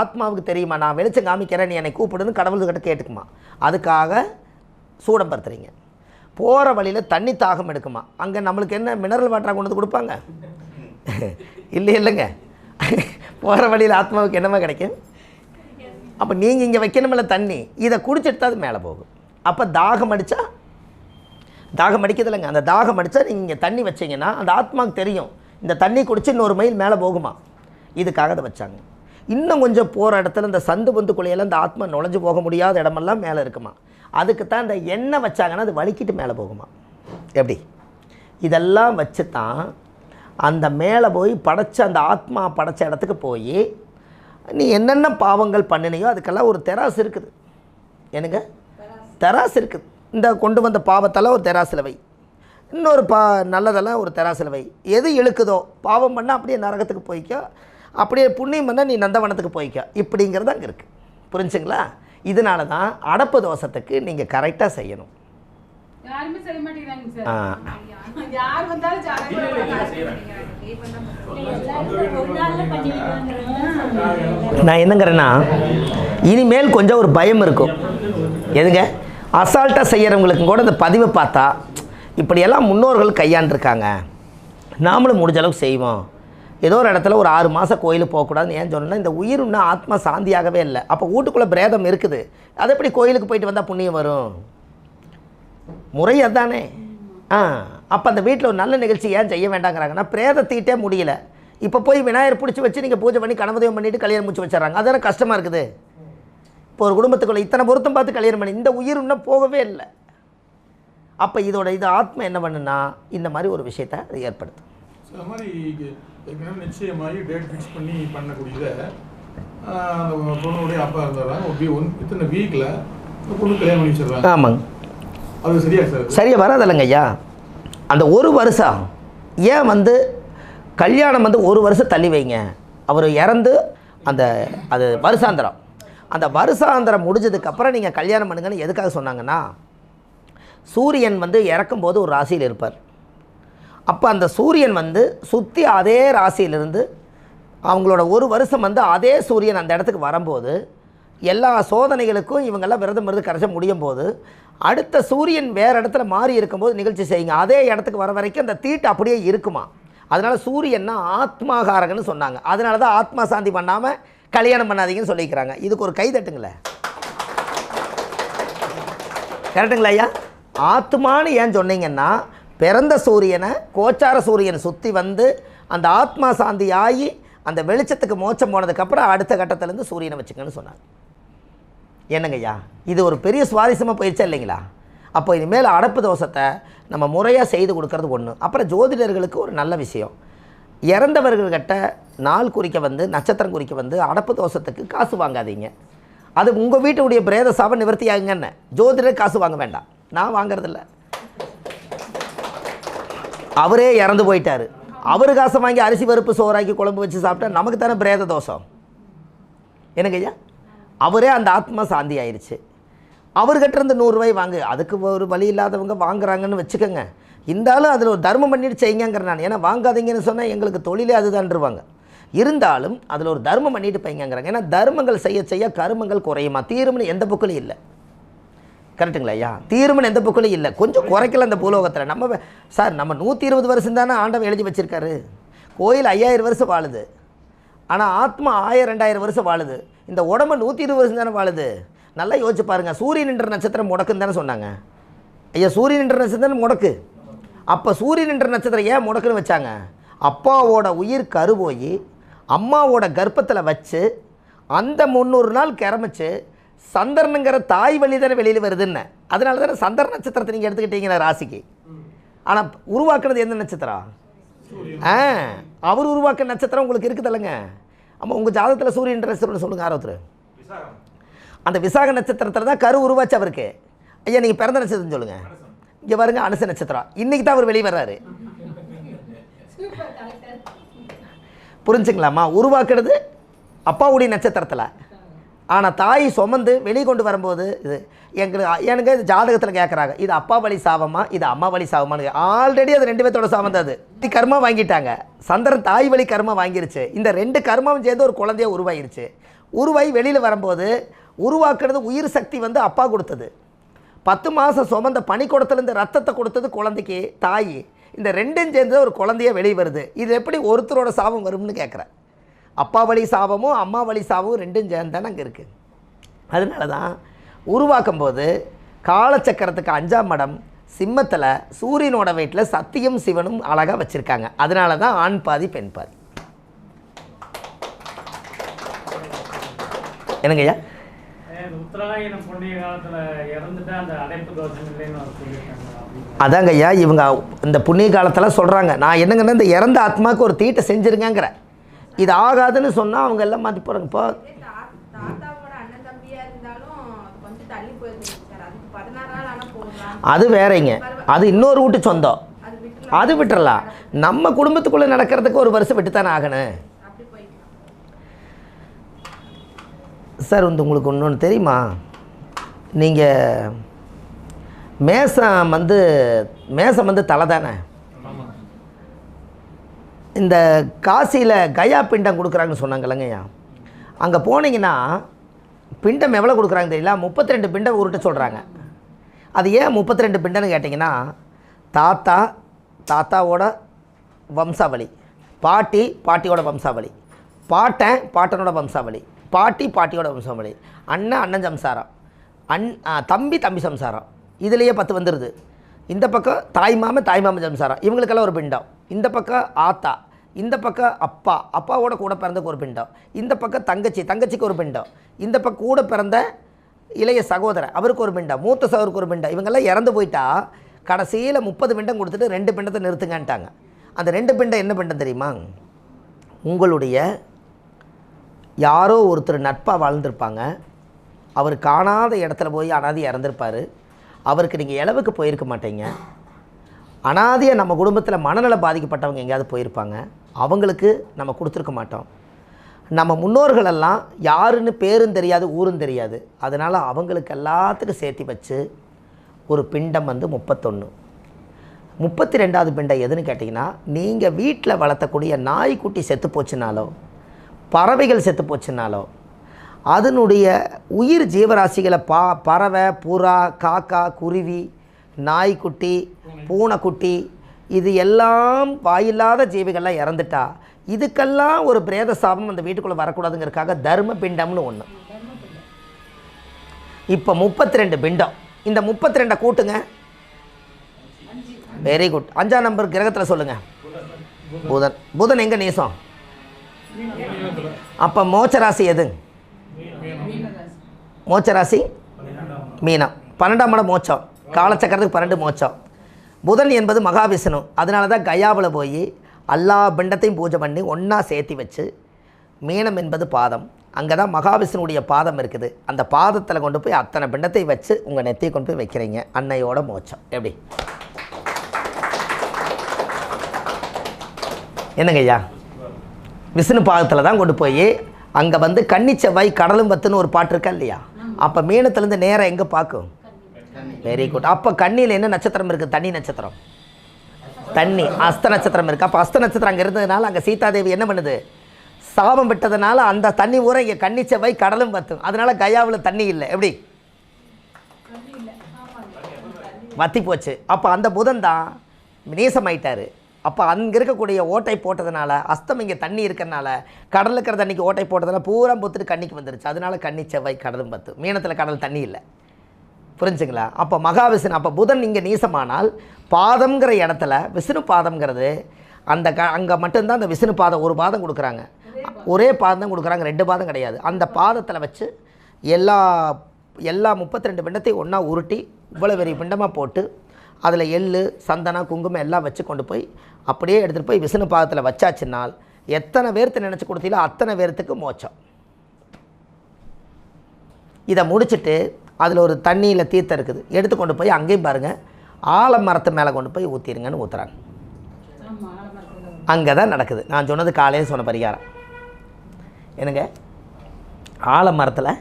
ஆத்மாவுக்கு தெரியுமா? நான் வெளிச்சம் காமிக்கிறேன் நீ என்னை கூப்பிடுன்னு கடவுள்கிட்ட கேட்டுக்குமா? அதுக்காக சூடம் பருத்துறீங்க. போகிற வழியில் தண்ணி தாகம் எடுக்குமா? அங்கே நம்மளுக்கு என்ன மினரல் வாட்டராக கொண்டு வந்து கொடுப்பாங்க? இல்லை இல்லைங்க. போகிற வழியில் ஆத்மாவுக்கு என்னமா கிடைக்கும்? அப்போ நீங்கள் இங்கே வைக்கணுமில்ல தண்ணி. இதை குடிச்சிட்டு தான் அது மேலே போகும். அப்போ தாகம் அடித்தா தாகம் அடிக்கிறதில்லைங்க அந்த தாகம் அடித்தா நீங்கள் இங்கே தண்ணி வச்சிங்கன்னா அந்த ஆத்மாவுக்கு தெரியும். இந்த தண்ணி குடிச்சு இன்னொரு மைல் மேலே போகுமா? இதுக்காக அதை வச்சாங்க. இன்னும் கொஞ்சம் போகிற இடத்துல இந்த சந்து பந்து குழியெல்லாம் இந்த ஆத்மா நுழைஞ்சு போக முடியாத இடமெல்லாம் மேலே இருக்குமா? அதுக்கு தான் இந்த எண்ணெய் வச்சாங்கன்னா அது வலிக்கிட்டு மேலே போகுமா? எப்படி? இதெல்லாம் வச்சு தான் அந்த மேலே போய் படைச்ச அந்த ஆத்மா படைச்ச இடத்துக்கு போய் நீ என்னென்ன பாவங்கள் பண்ணினையோ அதுக்கெல்லாம் ஒரு தெராசு இருக்குது. எனக்கு தெராசு இருக்குது. இந்த கொண்டு வந்த பாவத்தெல்லாம் ஒரு தெராசில் வை. இன்னொரு பா நல்லதெல்லாம் ஒரு தெராசில் வை. எது இழுக்குதோ பாவம் பண்ணால் அப்படியே நரகத்துக்கு போய்க்கோ. அப்படியே புண்ணியம் பண்ணால் நீ நந்தவனத்துக்கு போய்க்கோ. இப்படிங்கிறது அங்கே இருக்குது புரிஞ்சுங்களா? இதனால தான் அடப்பு தோசத்துக்கு நீங்கள் கரெக்டாக செய்யணும். யாருமே செய்ய மாட்டேங்கிறாங்க ஆ. சார் யார் வந்தாலும் நான் என்னங்கிறேன்னா இனிமேல் கொஞ்சம் ஒரு பயம் இருக்கும். எதுங்க? அசால்ட்டாக செய்கிறவங்களுக்கும் கூட இந்த பதிவை பார்த்தா இப்படியெல்லாம் முன்னோர்கள் கையாண்டிருக்காங்க. நாமளும் முடிஞ்ச அளவுக்கு செய்வோம். ஏதோ ஒரு இடத்துல ஒரு ஆறு மாதம் கோயிலுக்கு போகக்கூடாதுன்னு ஏன் சொன்னேன்னா இந்த உயிர் இன்னும் ஆத்மா சாந்தியாகவே இல்லை. அப்போ வீட்டுக்குள்ளே பிரேதம் இருக்குது. அது எப்படி கோயிலுக்கு போயிட்டு வந்தால் புண்ணியம் வரும்? முறை அதானே. ஆ அப்போ அந்த வீட்டில் ஒரு நல்ல நிகழ்ச்சி ஏன் செய்ய வேண்டாங்கிறாங்கன்னா பிரேத தீட்டே முடியல. இப்போ போய் விநாயகர் பிடிச்சி வச்சு நீங்கள் பூஜை பண்ணி கணவதயம் பண்ணிவிட்டு கல்யாணம் முடிச்சு வச்சிடறாங்க. அதுதான் கஷ்டமாக இருக்குது. இப்போ ஒரு குடும்பத்துக்குள்ளே இத்தனை பொருத்தம் பார்த்து கல்யாணம் பண்ணி இந்த உயிர் இன்னும் போகவே இல்லை. அப்போ இதோட இது ஆத்மா என்ன பண்ணுன்னா இந்த மாதிரி ஒரு விஷயத்தை ஏற்படுத்தும். So, மாதிரி ஏற்கனவே நிச்சயமாகி டேட் ஃபிக்ஸ் பண்ணி பண்ணக்கூடியதை அந்த பொண்ணுடைய அப்பா இருந்தாங்க ஒரு ஒன் இத்தனை வீக்கில் அந்த பொண்ணு கல்யாணம் பண்ணி வச்சிடுறாங்க. ஆமாங்க. அது சரியா சார்? சரியா வராதில்லைங்க ஐயா. அந்த ஒரு வருஷம் ஏன் வந்து கல்யாணம் வந்து ஒரு வருஷம் தள்ளி வைங்க? அவர் இறந்து அந்த அது வருஷாந்திரம். அந்த வருஷாந்திரம் முடிஞ்சதுக்கப்புறம் நீங்கள் கல்யாணம் பண்ணுங்கன்னு எதுக்காக சொன்னாங்கன்னா சூரியன் வந்து இறக்கும்போது ஒரு ராசியில் இருப்பார். அப்போ அந்த சூரியன் வந்து சுற்றி அதே ராசியிலிருந்து அவங்களோட ஒரு வருஷம் வந்து அதே சூரியன் அந்த இடத்துக்கு வரும்போது எல்லா சோதனைகளுக்கும் இவங்கெல்லாம் விரதம் விரதம் கரைச்ச முடியும் போது அடுத்த சூரியன் வேறு இடத்துல மாறி இருக்கும்போது நிகழ்ச்சி செய்யுங்க. அதே இடத்துக்கு வர வரைக்கும் அந்த தீட்டு அப்படியே இருக்குமா? அதனால் சூரியன்னா ஆத்மாகாரகன்னு சொன்னாங்க. அதனால தான் ஆத்மா சாந்தி பண்ணாமல் கல்யாணம் பண்ணாதீங்கன்னு சொல்லிக்கிறாங்க. இதுக்கு ஒரு கை தட்டுங்களேன். கரெக்டுங்களா ஐயா? ஆத்மான்னு ஏன் சொன்னீங்கன்னா பிறந்த சூரியனை கோச்சார சூரியன் சுற்றி வந்து அந்த ஆத்மா சாந்தி ஆகி அந்த வெளிச்சத்துக்கு மோச்சம் போனதுக்கப்புறம் அடுத்த கட்டத்திலேருந்து சூரியனை வச்சுக்கன்னு சொன்னார். என்னங்கய்யா இது ஒரு பெரிய சுவாரஸ்யமாக போயிடுச்சா இல்லைங்களா? அப்போ இனிமேல் அடப்பு தோசத்தை நம்ம முறையாக செய்து கொடுக்கறது ஒன்று அப்புறம் ஜோதிடர்களுக்கு ஒரு நல்ல விஷயம். இறந்தவர்கள்கிட்ட நாள் குறிக்க வந்து நட்சத்திரம் குறிக்க வந்து அடப்பு தோசத்துக்கு காசு வாங்காதீங்க. அது உங்கள் வீட்டுடைய பிரேத சாபம் நிவர்த்தி ஆகுங்கன்னு ஜோதிடர் காசு வாங்க வேண்டாம். நான் வாங்குறதில்ல. அவரே இறந்து போயிட்டார். அவர் காசை வாங்கி அரிசி பருப்பு சோறாக்கி குழம்பு வச்சு சாப்பிட்டா நமக்கு தானே பிரேத தோஷம்? எனக்கு ஐயா? அவரே அந்த ஆத்மா சாந்தி ஆயிடுச்சு அவர்கிட்ட இருந்து நூறுரூவாய் வாங்கு. அதுக்கு ஒரு வழி இல்லாதவங்க வாங்குறாங்கன்னு வச்சுக்கோங்க. இருந்தாலும் அதில் ஒரு தர்மம் பண்ணிட்டு செய்யுங்கிற நான். ஏன்னா வாங்காதீங்கன்னு சொன்னால் எங்களுக்கு தொழிலே அதுதான்ருவாங்க. இருந்தாலும் அதில் ஒரு தர்மம் பண்ணிட்டு பையங்கிறாங்க ஏன்னா தர்மங்கள் செய்ய செய்ய கருமங்கள் குறையுமா? தீரும்னு எந்த புக்கிலும் இல்லை. கரெக்டுங்களா ஐயா. தீர்மன் எந்த புக்கிலையும் இல்லை. கொஞ்சம் குறைக்கல அந்த பூலோகத்தில். நம்ம சார் நம்ம நூற்றி இருபது வருஷம் தானே ஆண்டவன் எழுதி வச்சிருக்காரு. கோயில் ஐயாயிரம் வருஷம் வாழுது. ஆனால் ஆத்மா ஆயிரம் ரெண்டாயிரம் வருஷம் வாழுது. இந்த உடம்பு நூற்றி இருபது வருஷம் தானே வாழுது. நல்லா யோசிச்சு பாருங்கள் சூரியன் என்ற நட்சத்திரம் முடக்குன்னு தானே சொன்னாங்க. ஐயா சூரியன் என்ற நட்சத்திரம் முடக்கு. அப்போ சூரியன் என்ற நட்சத்திரம் ஏன் முடக்குன்னு வச்சாங்க? அப்பாவோட உயிர் கரு போய் அம்மாவோட கர்ப்பத்தில் வச்சு அந்த முந்நூறு நாள் கிளம்பிச்சு சந்திரனுங்கிற தாய் வழி தானே வெளியில் வருதுன்னு. அதனால தானே சந்திர நட்சத்திரத்தை நீங்கள் எடுத்துக்கிட்டீங்களா ராசிக்கு? ஆனால் உருவாக்குனது எந்த நட்சத்திரம்? ஆ அவர் உருவாக்க நட்சத்திரம் உங்களுக்கு இருக்குதில்லைங்க ஆமாம் உங்கள் ஜாதகத்தில் சூரியன் நட்சத்திரம்னு சொல்லுங்கள் ஆரோத்தர் அந்த விசாக நட்சத்திரத்தில் தான் கரு உருவாச்சு அவருக்கு. ஐயா நீங்கள் பிறந்த நட்சத்திரம் சொல்லுங்கள் இங்கே பாருங்க அனுச நட்சத்திரம். இன்னைக்கு தான் அவர் வெளியே வர்றாரு. புரிஞ்சுங்களாம்மா உருவாக்குறது அப்பாவுடைய நட்சத்திரத்தில். ஆனால் தாய் சுமந்து வெளியே கொண்டு வரும்போது இது எங்களுக்கு எனக்கு இது ஜாதகத்தில் கேட்குறாங்க இது அப்பா வழி சாபமா? இது அம்மா வழி சாபமானு ஆல்ரெடி அது ரெண்டு பேர்த்தோட சாபம் தான் அது. இது கர்மா வாங்கிட்டாங்க. சந்திரன் தாய் வழி கர்மா வாங்கிருச்சு. இந்த ரெண்டு கர்மாவும் சேர்ந்து ஒரு குழந்தைய உருவாயிருச்சு. உருவாகி வெளியில் வரும்போது உருவாக்குறது உயிர் சக்தி வந்து அப்பா கொடுத்தது. பத்து மாதம் சுமந்த பனிக்கூடத்துலேருந்து ரத்தத்தை கொடுத்தது குழந்தைக்கு தாய். இந்த ரெண்டும் சேர்ந்து ஒரு குழந்தைய வெளியே வருது. இது எப்படி ஒருத்தரோட சாபம் வரும்னு கேட்குறேன் அப்பா வழி சாபமும் அம்மா வழி சாபமும் ரெண்டும் சேர்ந்து தானே அங்கே இருக்குது அதனால தான் உருவாக்கும் போது காலச்சக்கரத்துக்கு அஞ்சாம் மடம் சிம்மத்தில் சூரியனோட வீட்டில் சத்தியும் சிவனும் அழகாக வச்சுருக்காங்க. அதனால தான் ஆண் பாதி பெண் பாதி. என்னங்கய்யா இந்த உத்தராயணம் புண்ணிய காலத்துல இறந்துட்டா அந்த அடைப்பு தோஷம் இல்லைன்னு அவர் சொல்லியிருக்காங்க அப்படின்னு. அதாங்க ஐயா இவங்க இந்த புண்ணிய காலத்தில் சொல்கிறாங்க நான் என்னங்கன்னா இந்த இறந்த ஆத்மாவுக்கு ஒரு தீட்டை செஞ்சுருங்கங்கிற. இது ஆகாதுன்னு சொன்னால் அவங்க எல்லாம் மாற்றி போகிறாங்க இப்போ அது வேறங்க. அது இன்னொரு வீட்டு சொந்தம். அது விட்டுறலாம். நம்ம குடும்பத்துக்குள்ளே நடக்கிறதுக்கு ஒரு வருஷம் விட்டு தானே ஆகணும். சார் வந்து உங்களுக்கு ஒன்று தெரியுமா? நீங்கள் மேசம் வந்து மேசம் வந்து தலை தானே? இந்த காசியில் கயா பிண்டம் கொடுக்குறாங்கன்னு சொன்னாங்கல்லங்கய்யா அங்கே போனீங்கன்னா பிண்டம் எவ்வளோ கொடுக்குறாங்க தெரியல? முப்பத்தி ரெண்டு பிண்டம் உருட்ட சொல்கிறாங்க அது ஏன் முப்பத்தி ரெண்டு பிண்டம்னு கேட்டிங்கன்னா தாத்தா தாத்தாவோட வம்சாவளி பாட்டி பாட்டியோட வம்சாவளி பாட்டன் பாட்டனோட வம்சாவளி பாட்டி பாட்டியோட வம்சாவளி அண்ணன் அண்ணன் சம்சாரம் அண் தம்பி தம்பி சம்சாரம் இதுலேயே பத்து வந்துடுது இந்த பக்கம் தாய் மாமன் தாய் மாமன் சம்சாரம் இவங்களுக்கெல்லாம் ஒரு பிண்டம். இந்த பக்கம் ஆத்தா இந்த பக்கம் அப்பா அப்பாவோட கூட பிறந்தக்கு ஒரு பிண்டம். இந்த பக்கம் தங்கச்சி தங்கச்சிக்கு ஒரு பிண்டம். இந்த பக்கம் கூட பிறந்த இளைய சகோதரர் அவருக்கு ஒரு பிண்டம். மூத்த சகோதருக்கு ஒரு பிண்டம். இவங்கெல்லாம் இறந்து போயிட்டா கடைசியில் முப்பது பிண்டம் கொடுத்துட்டு ரெண்டு பிண்டத்தை நிறுத்துங்கன்ட்டாங்க. அந்த ரெண்டு பிண்டம் என்ன பிண்டம் தெரியுமா? உங்களுடைய யாரோ ஒருத்தர் நட்பாக வாழ்ந்திருப்பாங்க. அவர் காணாத இடத்துல போய் அனாதி இறந்துருப்பார். அவருக்கு நீங்கள் இளவுக்கு போயிருக்க மாட்டீங்க. அனாதியாக நம்ம குடும்பத்தில் மனநல பாதிக்கப்பட்டவங்க எங்கேயாவது போயிருப்பாங்க அவங்களுக்கு நம்ம கொடுத்துருக்க மாட்டோம். நம்ம முன்னோர்களெல்லாம் யாருன்னு பேரும் தெரியாது ஊரும் தெரியாது. அதனால் அவங்களுக்கு எல்லாத்துக்கும் சேர்த்து வச்சு ஒரு பிண்டம் வந்து முப்பத்தொன்று முப்பத்தி ரெண்டாவது பிண்டம் எதுன்னு கேட்டிங்கன்னா நீங்கள் வீட்டில் வளர்த்தக்கூடிய நாய்க்குட்டி செத்து போச்சுனாலோ பறவைகள் செத்து போச்சுனாலோ அதனுடைய உயிர் ஜீவராசிகளை பா பறவை புறா காக்கா குருவி நாய்க்குட்டி பூனைக்குட்டி இது எல்லாம் வாயில்லாத ஜீவிகள்லாம் இறந்துட்டா. இதுக்கெல்லாம் ஒரு பிரேத சாபம் அந்த வீட்டுக்குள்ளே வரக்கூடாதுங்கிறதுக்காக தர்ம பிண்டம்னு ஒன்று இப்போ முப்பத்தி ரெண்டு பிண்டம். இந்த முப்பத்தி ரெண்டை கூட்டுங்க. வெரி குட் அஞ்சாம் நம்பர் கிரகத்தில் சொல்லுங்கள் புதன். புதன் எங்கே நேசம்? அப்போ மோச்சராசி எது? மோச்சராசி மீனம். பன்னெண்டாம் இடம் மோச்சம் காலச்சக்கரத்துக்கு பன்னெண்டு மோச்சம் புதன் என்பது மகாவிஷ்ணு. அதனால தான் கயாவில் போய் எல்லா பிண்டத்தையும் பூஜை பண்ணி ஒன்றா சேர்த்தி வச்சு மீனம் என்பது பாதம். அங்கே தான் மகாவிஷ்ணுடைய பாதம் இருக்குது. அந்த பாதத்தில் கொண்டு போய் அத்தனை பிண்டத்தை வச்சு உங்கள் நெத்தியை கொண்டு போய் வைக்கிறீங்க. அன்னையோட மோச்சம் எப்படி? என்னங்க ஐயா? விஷ்ணு பாதத்தில் தான் கொண்டு போய் அங்கே வந்து கன்னி செவ்வாய் கடலும் வத்துன்னு ஒரு பாட்டு இருக்கா இல்லையா? அப்போ மீனத்துலேருந்து நேராக எங்கே பார்க்கும்? வெரி குட் அப்போ கண்ணியில் என்ன நட்சத்திரம் இருக்குது தண்ணி நட்சத்திரம். தண்ணி அஸ்த நட்சத்திரம் இருக்குது அப்போ அஸ்த நட்சத்திரம் அங்கே இருந்ததுனால அங்கே சீதாதேவி என்ன பண்ணுது? சாபம் விட்டதுனால அந்த தண்ணி ஊரை இங்கே கன்னிச்சவை செவ்வாய் கடலும் வத்தும். அதனால் கயாவில் தண்ணி இல்லை. எப்படி? வத்தி போச்சு. அப்போ அந்த புதன் தான் நீசமாயிட்டாரு அப்போ அங்கே இருக்கக்கூடிய ஓட்டை போட்டதுனால அஸ்தம் இங்கே தண்ணி இருக்கிறனால கடலில் இருக்கிற தண்ணிக்கு ஓட்டை போட்டதுனால பூரா பொத்துட்டு கண்ணிக்கு வந்துருச்சு. அதனால கண்ணி செவ்வாய் கடலும் பத்து மீனத்தில் கடல் தண்ணி இல்லை. புரிஞ்சுங்களா? அப்போ மகாவிஷ்ணு அப்போ புதன் இங்கே நீசமானால் பாதம்ங்கிற இடத்துல விஷ்ணு பாதம்ங்கிறது அந்த க அங்கே மட்டும்தான் அந்த விஷ்ணு பாதம் ஒரு பாதம் கொடுக்குறாங்க. ஒரே பாதம் தான் கொடுக்குறாங்க ரெண்டு பாதம் கிடையாது. அந்த பாதத்தில் வச்சு எல்லா எல்லா முப்பத்தி ரெண்டு பிண்டத்தையும் ஒன்றா உருட்டி இவ்வளோ பெரிய பிண்டமாக போட்டு அதில் எள்ளு சந்தனம் குங்குமம் எல்லாம் வச்சு கொண்டு போய் அப்படியே எடுத்துகிட்டு போய் விஷ்ணு பாதத்தில் வச்சாச்சுனால் எத்தனை பேர்த்து நினச்சி கொடுத்தீங்களோ அத்தனை பேர்த்துக்கு மோச்சம் இதை முடிச்சுட்டு அதில் ஒரு தண்ணியில் தீர்த்தம் இருக்குது. எடுத்து கொண்டு போய் அங்கேயும் பாருங்கள் ஆலமரத்து மேலே கொண்டு போய் ஊற்றிடுங்கன்னு ஊற்றுறாங்க அங்கே தான் நடக்குது. நான் சொன்னது காலையில் சொன்ன பரிகாரம். என்னங்க? ஆலமரத்தில்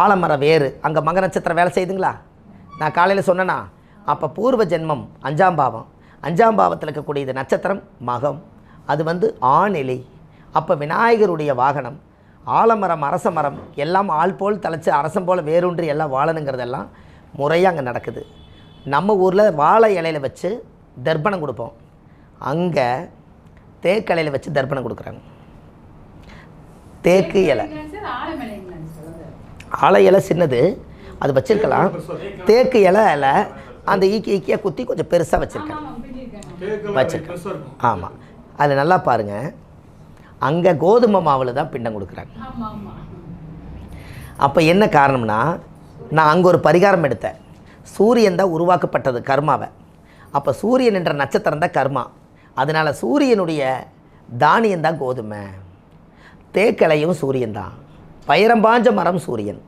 ஆலமரம் வேறு. அங்கே மக நட்சத்திரம் வேலை செய்யுதுங்களா? நான் காலையில் சொன்னேன்னா அப்போ பூர்வ ஜென்மம் அஞ்சாம் பாவம். அஞ்சாம் பாவத்தில் இருக்கக்கூடிய இது நட்சத்திரம் மகம். அது வந்து ஆணிலை அப்போ விநாயகருடைய வாகனம். ஆலமரம் அரச மரம் எல்லாம் ஆள் போல் தலைச்சு அரசம் போல் வேரூன்றி எல்லாம் வாழணுங்கிறதெல்லாம் முறையாக அங்கே நடக்குது. நம்ம ஊரில் வாழை இலையில வச்சு தர்ப்பணம் கொடுப்போம். அங்கே தேக்கலையில் வச்சு தர்ப்பணம் கொடுக்குறாங்க. தேக்கு இலை. ஆலை இலை சின்னது. அது வச்சிருக்கலாம். தேக்கு இலை இலை அந்த ஈக்கி ஈக்கியாக குத்தி கொஞ்சம் பெருசாக வச்சுருக்கேன். வச்சிருக்கேன். ஆமாம் அதில் நல்லா பாருங்கள் அங்கே கோதுமை மாவில் தான் பிண்டம் கொடுக்குறாங்க. அப்போ என்ன காரணம்னா நான் அங்கே ஒரு பரிகாரம் எடுத்தேன். சூரியன் தான் உருவாக்கப்பட்டது கர்மாவை. அப்போ சூரியன் என்ற நட்சத்திரம் தான் கர்மா. அதனால் சூரியனுடைய தானியம் தான் கோதுமை. தேக்கலையும் சூரியன் தான். பயரம்பாஞ்ச மரம் சூரியன்.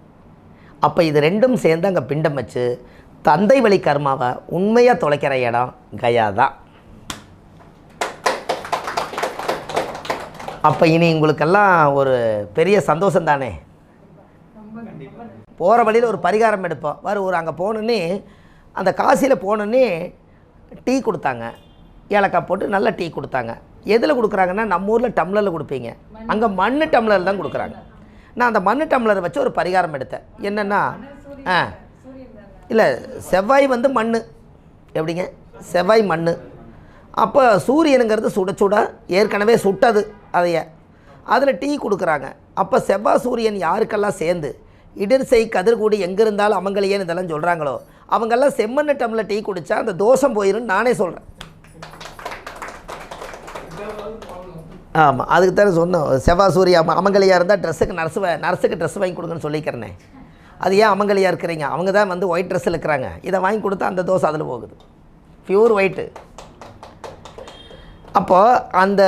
அப்போ இது ரெண்டும் சேர்ந்து அங்கே பிண்டம் வச்சு தந்தை வழி கர்மாவை உண்மையாக தொலைக்கிற இடம் கயா தான். அப்போ இனி உங்களுக்கெல்லாம் ஒரு பெரிய சந்தோஷம் தானே போகிற வழியில் ஒரு பரிகாரம் எடுப்போம். வேறு ஒரு அங்கே போனோன்னே அந்த காசியில் போனோன்னே டீ கொடுத்தாங்க. ஏலக்காய் போட்டு நல்ல டீ கொடுத்தாங்க. எதில் கொடுக்குறாங்கன்னா நம்ம ஊரில் டம்ளரில் கொடுப்பீங்க. அங்கே மண் டம்ளர் தான் கொடுக்குறாங்க. நான் அந்த மண் டம்ளரை வச்சு ஒரு பரிகாரம் எடுத்தேன். என்னென்னா ஆ இல்லை செவ்வாய் வந்து மண் எப்படிங்க? செவ்வாய் மண் அப்போ சூரியனுங்கிறது சுட சுட ஏற்கனவே சுட்டது. அதைய. அதில் டீ கொடுக்குறாங்க. அப்போ செவ்வாய் சூரியன் யாருக்கெல்லாம் சேர்ந்து? இடிர்சை கதிர்கூடி எங்கே இருந்தாலும் அவங்களையேன்னு இதெல்லாம் சொல்கிறாங்களோ அவங்கெல்லாம் செம்மண்ண டம்ளர் டீ குடித்தா அந்த தோஷம் போயிடும் நானே சொல்கிறேன் ஆமாம் அதுக்கு தானே சொன்னோம். செவ்வாய் சூரிய அம அமங்கலியாக இருந்தால் ட்ரெஸ்ஸுக்கு நர்ஸு நர்ஸுக்கு ட்ரெஸ் வாங்கி கொடுங்கன்னு சொல்லிக்கிறேனே. அது ஏன் அமங்கலியாக இருக்கிறீங்க? அவங்க தான் வந்து ஒயிட் ட்ரெஸ்ஸில் இருக்கிறாங்க. இதை வாங்கி கொடுத்தா அந்த தோசை அதில் போகுது. பியூர் ஒயிட்டு அப்போது அந்த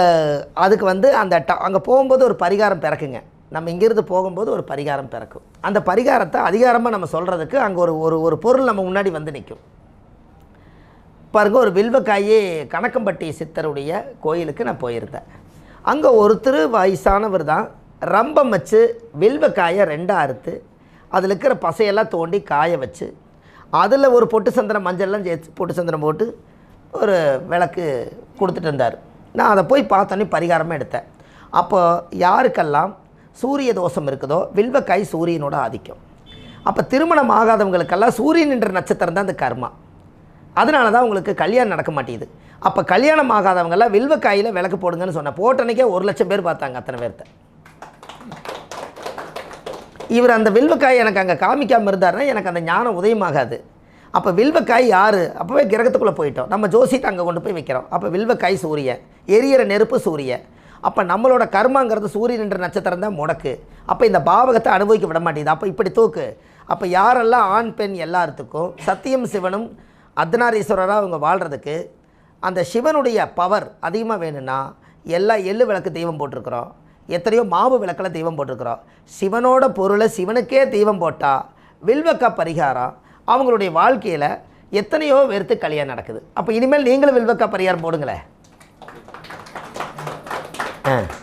அதுக்கு வந்து அந்த ட அங்கே போகும்போது ஒரு பரிகாரம் பிறக்குங்க. நம்ம இங்கேருந்து போகும்போது ஒரு பரிகாரம் பிறக்கும். அந்த பரிகாரத்தை அதிகாரமாக நம்ம சொல்கிறதுக்கு அங்கே ஒரு ஒரு ஒரு பொருள் நம்ம முன்னாடி வந்து நிற்கும் பாருங்க ஒரு வில்வக்காயே கணக்கம்பட்டி சித்தருடைய கோயிலுக்கு நான் போயிருந்தேன். அங்கே ஒருத்தர் வயசானவர் தான் ரம்பம் வச்சு வில்வக்காயை ரெண்டாக அறுத்து அதில் இருக்கிற பசையெல்லாம் தோண்டி காய வச்சு அதில் ஒரு பொட்டு சந்திரம் மஞ்சள்லாம் சேர்த்து பொட்டு சந்திரம் போட்டு ஒரு விளக்கு கொடுத்துட்டு இருந்தார். நான் அதை போய் பார்த்தோன்னே பரிகாரமாக எடுத்தேன். அப்போ யாருக்கெல்லாம் சூரிய தோஷம் இருக்குதோ வில்வக்காய் சூரியனோட ஆதிக்கம். அப்போ திருமணம் ஆகாதவங்களுக்கெல்லாம் சூரியன் என்ற நட்சத்திரம் தான் இந்த கர்மா. அதனால தான் உங்களுக்கு கல்யாணம் நடக்க மாட்டேங்குது. அப்போ கல்யாணம் ஆகாதவங்கெல்லாம் வில்வக்காயில் விளக்கு போடுங்கன்னு சொன்னேன் போட்டனைக்கே ஒரு லட்சம் பேர் பார்த்தாங்க அத்தனை பேர்த்த. இவர் அந்த வில்வக்காய் எனக்கு அங்கே காமிக்காமல் இருந்தாருன்னா எனக்கு அந்த ஞானம் உதயமாகாது. அப்போ வில்வக்காய் யார்? அப்போவே கிரகத்துக்குள்ளே போயிட்டோம். நம்ம ஜோசிட்டு அங்கே கொண்டு போய் வைக்கிறோம். அப்போ வில்வக்காய் சூரியன் எரியிற நெருப்பு சூரியன். அப்போ நம்மளோட கர்மாங்கிறது சூரியன் என்ற நட்சத்திரம் தான் முடக்கு. அப்போ இந்த பாவகத்தை அனுபவிக்க விட மாட்டேங்குது. அப்போ இப்படி தூக்கு. அப்போ யாரெல்லாம் ஆண் பெண் எல்லாத்துக்கும் சத்தியம் சிவனும் அர்த்தநாரீஸ்வரராக அவங்க வாழ்கிறதுக்கு அந்த சிவனுடைய பவர் அதிகமாக வேணும்னா எல்லா எள்ளு விளக்கு தெய்வம் போட்டிருக்கிறோம். எத்தனையோ மாவு விளக்கில் தெய்வம் போட்டிருக்கிறோம். சிவனோட பொருளை சிவனுக்கே தெய்வம் போட்டால் வில்வக்க பரிகாரம் அவங்களுடைய வாழ்க்கையில் எத்தனையோ பேர்த்து கல்யாணம் நடக்குது. அப்போ இனிமேல் நீங்களும் வில்வக்கா பரிகாரம் போடுங்களேன். ஆ.